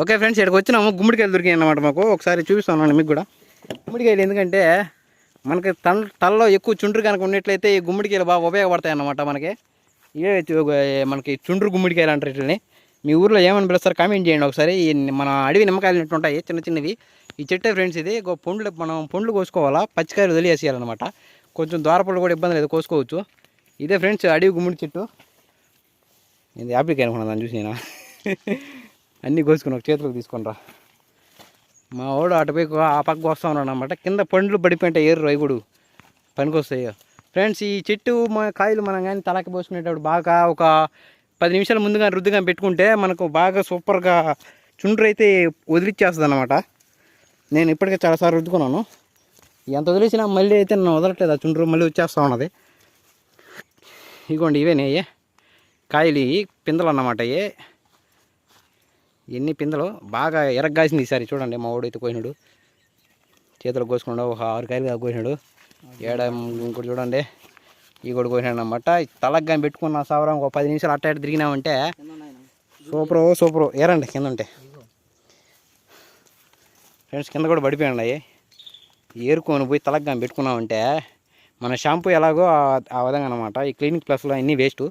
Okay friends ఇక్కడికి వచ్చినాము. గుమ్మడికాయలు దొరికాయి అన్నమాట మాకు. ఒకసారి చూపిస్తాను మీకు కూడా. గుమ్మడికాయలు ఎందుకంటే మనకి తల తలలో ఎక్కువ చుండ్రు కనుక ఉన్నట్లయితే ఈ గుమ్మడికాయలు బాగా ఉపయోగపడతాయి అన్నమాట మనకి. ఇవే మనకి చుండ్రు గుమ్మడికాయలు అంటారు వీటిని. మీ ఊర్లో ఏమని పిలుస్తారు కామెంట్ చేయండి ఒకసారి. మన అడవి నిమ్మకాయలు ఉన్నట్టు ఉంటాయి చిన్న చిన్నవి. ఈ చెట్టే ఫ్రెండ్స్ ఇది. పండ్లు మనం పండ్లు కోసుకోవాలా? పచ్చికాయలు వదిలేసేయాలన్నమాట కొంచెం ద్వారపళ్ళు కూడా ఇబ్బంది లేదు కోసుకోవచ్చు. ఇదే ఫ్రెండ్స్ అడవి గుమ్మడి చెట్టు. ఇది యాపిల్ అనుకున్నాను దాన్ని చూసి నేను. అన్నీ కోసుకుని ఒక చేతిలోకి తీసుకొని రా మా వాడు అటుపై ఆ పక్క వస్తూ ఉన్నాడు అనమాట కింద పండ్లు పడిపోయింటాయి ఏరు రైగుడు పనికొస్తాయి ఫ్రెండ్స్ ఈ చెట్టు కాయలు మనం కానీ తలకి పోసుకునేటప్పుడు బాగా ఒక పది నిమిషాల ముందుగా రుద్దుగా పెట్టుకుంటే మనకు బాగా సూపర్గా చుండ్రు అయితే వదిలిచ్చేస్తుంది అనమాట నేను ఇప్పటికే చాలాసార్లు రుద్దుకున్నాను. ఎంత వదిలేసినా మళ్ళీ అయితే నన్ను వదలట్లేదు. ఆ చుండ్రు మళ్ళీ వచ్చేస్తూ ఉన్నది. ఇగోండి ఇవేనే కాయలు పిందలు పిందెలు అన్నమాట ఏ ఎన్ని పిందెలు బాగా ఎరగ్గాసింది ఈసారి చూడండి మా వాడు అయితే కోసినాడు చేతులు కోసుకున్నాడు ఒక ఆరు కాయలు కోసినాడు ఏడ ఇంకోటి చూడండి ఈ కూడా కోసినాడు అనమాట తలకు కానీ పెట్టుకున్న సవరం ఒక పది నిమిషాలు అట్ట తిరిగినామంటే సూపర్ సూపర్. ఏరండి కింద ఉంటే. ఫ్రెండ్స్ కింద కూడా పడిపోయాడు అవి ఏరుకొని పోయి తలకు కానీ పెట్టుకున్నామంటే మన షాంపూ ఎలాగో ఆ- ఆ విధంగా అనమాట ఈ క్లినిక్ ప్లస్లో అన్నీ వేస్ట్.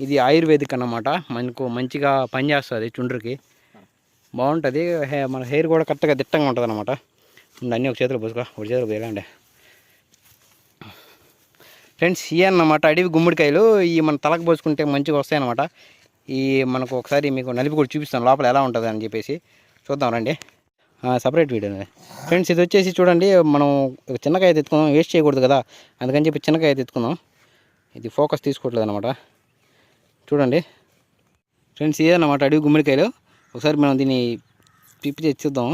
ఇది ఆయుర్వేదిక్ అన్నమాట. మనకు మంచిగా పనిచేస్తుంది చుండ్రుకి. బాగుంటుంది. మన హెయిర్ కూడా కరెక్ట్గా దిట్టంగా ఉంటుంది అనమాట అన్నీ ఒక చేతిలో పోసుకో ఒక చేతిలో పోయలండి ఫ్రెండ్స్ ఇవి అన్నమాట అడవి గుమ్మడికాయలు ఈ మన తలకు పోసుకుంటే మంచిగా వస్తాయన్నమాట ఈ మనకు ఒకసారి మీకు నలిపి కూడా చూపిస్తాను లోపల ఎలా ఉంటుంది అని చెప్పేసి. చూద్దాం రండి. సపరేట్ వీడియో ఫ్రెండ్స్ ఇది వచ్చేసి చూడండి మనం చిన్నకాయ తెచ్చుకుందాం వేస్ట్ చేయకూడదు కదా. అందుకని చెప్పి చిన్నకాయ తెచ్చుకుందాం. ఇది ఫోకస్ తీసుకోవట్లేదు అనమాట చూడండి. ఫ్రెండ్స్ ఇదే అన్నమాట అడవి గుమ్మడికాయలు. ఒకసారి మనం దీన్ని పిప్పి చేసి చూద్దాం.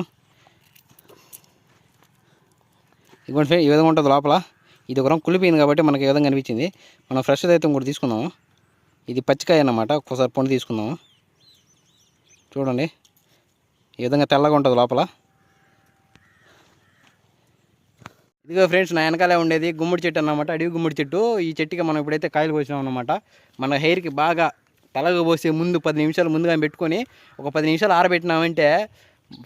ఇదిగోండి ఫ్రెండ్ ఈ విధంగా ఉంటుంది లోపల. ఇది ఒక రంగు కుళ్ళిపోయింది కాబట్టి మనకి ఈ విధంగా కనిపించింది మనం ఫ్రెష్ అయితే ఇంకోటి తీసుకుందాము ఇది పచ్చికాయ అన్నమాట. ఒకసారి పండు తీసుకుందాము చూడండి. ఈ విధంగా తెల్లగా ఉంటుంది లోపల. ఇదిగో ఫ్రెండ్స్ నా వెనకాలే ఉండేది గుమ్మడి చెట్టు అన్నమాట. అడవి గుమ్మడి చెట్టు. ఈ చెట్టుకి మనం ఇప్పుడైతే కాయలు పోసినాం అనమాట మన హెయిర్కి బాగా తలకు పోసే ముందు పది నిమిషాలు ముందుగా పెట్టుకొని ఒక పది నిమిషాలు ఆరబెట్టినామంటే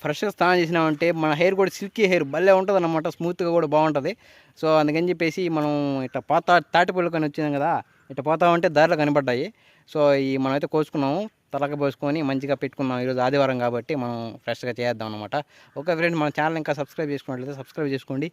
ఫ్రెష్గా స్నానం చేసినామంటే మన హెయిర్ కూడా సిల్కీ హెయిర్ భలే ఉంటుంది అనమాట స్మూత్గా కూడా బాగుంటుంది. సో అందుకని చెప్పేసి మనం ఇట్లా పాత తాటిపళ్ళు కానీ వచ్చినాం కదా ఇట్లా పోతామంటే దారిలో కనబడ్డాయి. సో ఈ మనమైతే కోసుకున్నాము తలక పోసుకొని మంచిగా పెట్టుకున్నాం ఈరోజు ఆదివారం కాబట్టి మనం ఫ్రెష్గా చేద్దాం అనమాట ఓకే ఫ్రెండ్ మన ఛానల్ ఇంకా సబ్స్క్రైబ్ చేసుకున్నట్లయితే సబ్స్క్రైబ్ చేసుకోండి.